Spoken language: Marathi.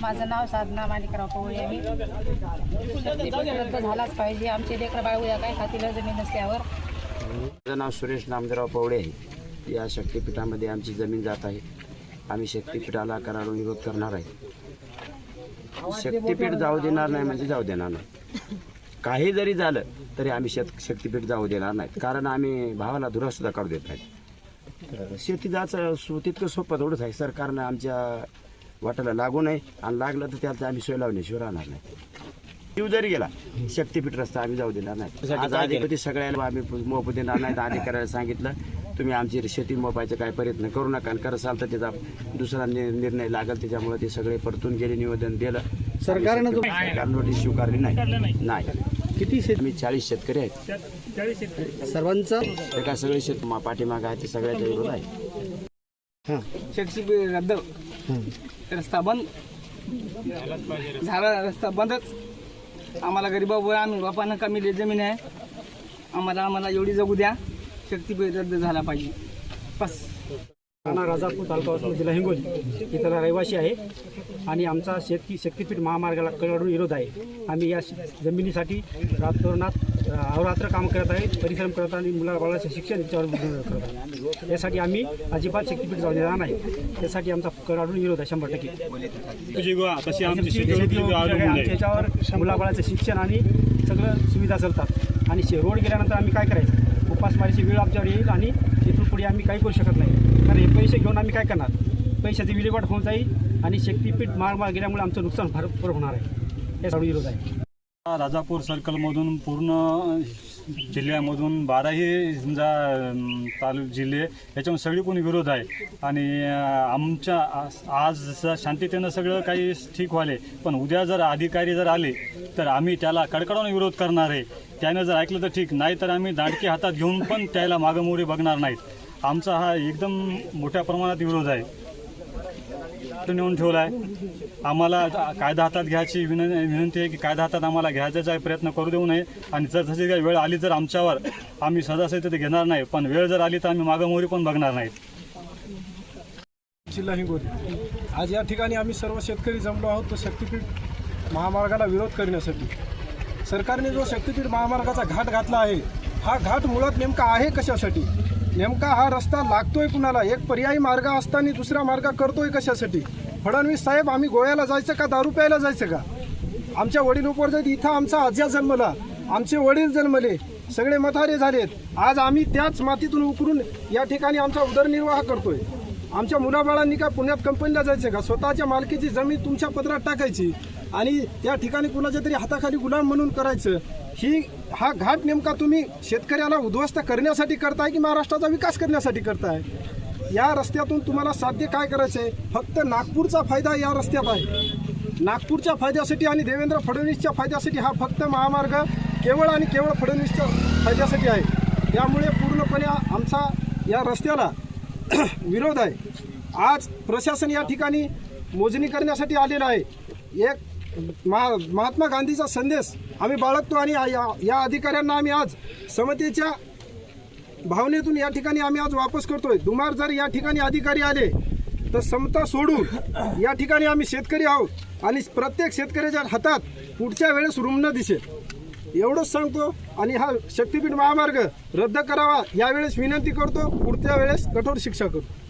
माझं नाव साधना माणिकराव पवळे मी. रद्द झालाच पाहिजे. आमचे लेकर बाळ उद्या काय खातील जमीन नसल्यावर. माझं नाव सुरेश नामदेवराव पवळे आहे. या शक्तिपीठामध्ये आमची जमीन जात आहे. आम्ही शक्तिपीठाला करार विरोध करणार आहे. शक्तिपीठ जाऊ देणार नाही म्हणजे जाऊ देणार नाही. काही जरी झालं तरी आम्ही शेत शक्तिपीठ जाऊ देणार नाही. कारण आम्ही भावाला धुरासुद्धा काढू देत नाही. शेती जायचं सो तितकं सोपं थोडंच आहे. सरकारनं आमच्या वाट्याला लागू नये. आणि लागलं तर त्यात आम्ही सोय लावण्याशिवाय राहणार नाही. जीव जरी गेला शक्तीपीठ रस्ता आम्ही जाऊ देणार नाही. आज अधिपती सगळ्याला आम्ही मोफत देणार नाही अधिकाऱ्याला सांगितलं. तुम्ही आमची शेती मोपायचा काय प्रयत्न करू नका. आणि करसाल तर त्याचा दुसरा निर्णय लागेल. त्याच्यामुळे ते सगळे परतून गेले निवेदन दिलं. सरकारनं नोटीस स्वीकारली नाही. नाही. किती शेत मी चाळीस शेतकरी आहेत. सर्वांचा? काय सगळे शेत पाठीमागं आहे ते सगळ्याच्या विरोध आहे. शैक्षणिक रद्द रस्ता बंद. झाला रस्ता बंदच. आम्हाला गरीबावर आम्ही बापानं कमी जमीन आहे. आम्हाला आम्हाला एवढी जगू द्या. शक्तीपीठ रद्द झाला पाहिजे. बस. राणा राजापूर तालुका वसमत जिल्हा हिंगोली. इथला रहिवासी आहे. आणि आमचा शेतकी शक्तीपीठ महामार्गाला कळवून विरोध आहे. आम्ही या श- जमिनीसाठी राजकारणात अहोरात्र काम करत आहे परिश्रम करत आणि मुलाबाळाचे शिक्षण याच्यावर करत आहे यासाठी आम्ही अजिबात शक्तीपीठ जाऊ देणार नाही. त्यासाठी आमचा कडाडून विरोध आहे शंभर टक्के. याच्यावर मुलाबाळाचं शिक्षण आणि सगळं सुविधा चालतात. आणि शे- रोड गेल्यानंतर आम्ही काय करायचं? उपासमारीची वेळ आमच्यावर येईल आणि तिथून पुढे आम्ही काही करू शकत नाही. कारण हे पैसे घेऊन आम्ही काय करणार? पैशाची विल्हेवाट होऊन जाईल आणि शक्तीपीठ मार्ग गेल्यामुळे आमचं नुकसान भरपूर होणार आहे. याचा विरोध आहे. राजापूर सर्कलमधून पूर्ण जिल्ह्यामधून बाराही समजा तालु जिल्हे याच्यामध्ये सगळी कोणी विरोध आहे. आणि आमच्या आज- जसं शांततेनं सगळं काही ठीक व्हाले पण उद्या जर अधिकारी जर आले तर आम्ही त्याला कडकडावून विरोध करणार आहे. त्यानं जर ऐकलं तर ठीक नाही तर आम्ही दांडके हातात घेऊन पण त्याला मागं बघणार नाहीत. आमचा हा एकदम मोठ्या प्रमाणात विरोध आहे. तो नेऊन ठेवला आहे आम्हाला कायदा हातात घ्यायची विनंती विनंती आहे की कायदा हातात आम्हाला घ्यायचा प्रयत्न करू देऊ नये. आणि जर तशी काही वेळ आली जर आमच्यावर आम्ही सदासही ते घेणार नाही. पण वेळ जर आली तर आम्ही मागामोरी पण बघणार नाही. जिल्हा हिंगोली. आज या ठिकाणी आम्ही सर्व शेतकरी जमलो आहोत. तो शक्तीपीठ महामार्गाला विरोध करण्यासाठी. सरकारने जो शक्तीपीठ महामार्गाचा घाट घातला आहे हा घाट मुळात नेमका आहे कशासाठी? नेमका हा रस्ता लागतोय कुणाला? एक पर्यायी मार्ग असताना दुसरा मार्ग करतोय कशासाठी? फडणवीस साहेब आम्ही गोव्याला जायचं का दारू प्यायला जायचं का? आमच्या वडील उपर जाईल इथं आमचा आज्या जन्मला. आमचे वडील जन्मले. सगळे मथारे झालेत. आज आम्ही त्याच मातीतून उकरून या ठिकाणी आमचा उदरनिर्वाह करतोय. आमच्या मुलाबाळांनी का पुण्यात कंपनीला जायचं का? स्वतःच्या मालकीची जमीन तुमच्या पदरात टाकायची. आणि त्या ठिकाणी कुणाच्या तरी हाताखाली गुलाम म्हणून करायचं ही हा घाट नेमका तुम्ही शेतकऱ्याला उद्ध्वस्त करण्यासाठी करताय की महाराष्ट्राचा विकास करण्यासाठी करताय? या रस्त्यातून तुम्हाला साध्य काय करायचं आहे फक्त नागपूरचा फायदा या रस्त्यात आहे. नागपूरच्या फायद्यासाठी आणि देवेंद्र फडणवीसच्या फायद्यासाठी हा फक्त महामार्ग केवळ आणि केवळ फडणवीसच्या फायद्यासाठी आहे. त्यामुळे पूर्णपणे आमचा या रस्त्याला विरोध आहे. आज प्रशासन या ठिकाणी मोजणी करण्यासाठी आलेलं आहे. एक महा महात्मा गांधीचा संदेश आम्ही बाळगतो आणि या- या अधिकाऱ्यांना आम्ही आज समतेच्या भावनेतून या ठिकाणी आम्ही आज वापस करतोय. दुमार जर या ठिकाणी अधिकारी आले तर समता सोडून या ठिकाणी आम्ही शेतकरी आहोत आणि प्रत्येक शेतकऱ्याच्या हातात पुढच्या वेळेस रुग्ण दिसेल. एवढंच सांगतो आणि हा शक्तीपीठ महामार्ग रद्द करावा यावेळेस विनंती करतो. पुढच्या वेळेस कठोर शिक्षा करतो.